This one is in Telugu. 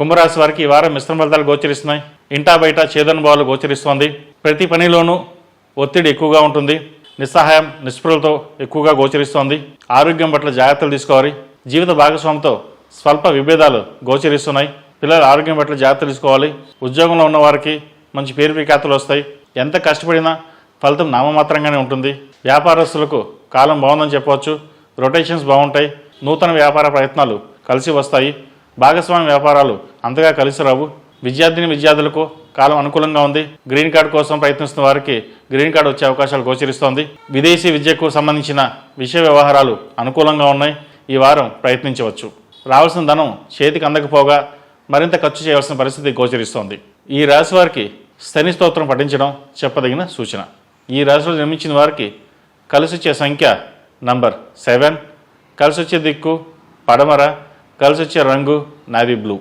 కుంభరాశి వారికి ఈ వారం మిశ్రమ ఫలితాలు గోచరిస్తున్నాయి. ఇంటా బయట చేదనుభవాలు గోచరిస్తోంది. ప్రతి పనిలోనూ ఒత్తిడి ఎక్కువగా ఉంటుంది. నిస్సహాయం నిస్పృహలతో ఎక్కువగా గోచరిస్తోంది. ఆరోగ్యం పట్ల జాగ్రత్తలు తీసుకోవాలి. జీవిత భాగస్వామితో స్వల్ప విభేదాలు గోచరిస్తున్నాయి. పిల్లల ఆరోగ్యం పట్ల జాగ్రత్తలు తీసుకోవాలి. ఉద్యోగంలో ఉన్న వారికి మంచి పేరు ప్రఖ్యాతులు వస్తాయి. ఎంత కష్టపడినా ఫలితం నామమాత్రంగానే ఉంటుంది. వ్యాపారస్తులకు కాలం బాగుందని చెప్పవచ్చు. రొటేషన్స్ బాగుంటాయి నూతన వ్యాపార ప్రయత్నాలు కలిసి వస్తాయి. భాగస్వామి వ్యాపారాలు అంతగా కలిసి రావు. విద్యార్థిని విద్యార్థులకు కాలం అనుకూలంగా ఉంది. గ్రీన్ కార్డు కోసం ప్రయత్నిస్తున్న వారికి గ్రీన్ కార్డు వచ్చే అవకాశాలు గోచరిస్తోంది. విదేశీ విద్యకు సంబంధించిన విషయ వ్యవహారాలు అనుకూలంగా ఉన్నాయి. ఈ వారం ప్రయత్నించవచ్చు. రావాల్సిన ధనం చేతికి అందకపోగా మరింత ఖర్చు చేయవలసిన పరిస్థితి గోచరిస్తోంది. ఈ రాశి వారికి శని స్తోత్రం పఠించడం చెప్పదగిన సూచన. ఈ రాశిలో జన్మించిన వారికి కలిసి వచ్చే సంఖ్య నంబర్ సెవెన్. కలిసి వచ్చే దిక్కు పడమర. కలిసి వచ్చే రంగు నావీ బ్లూ.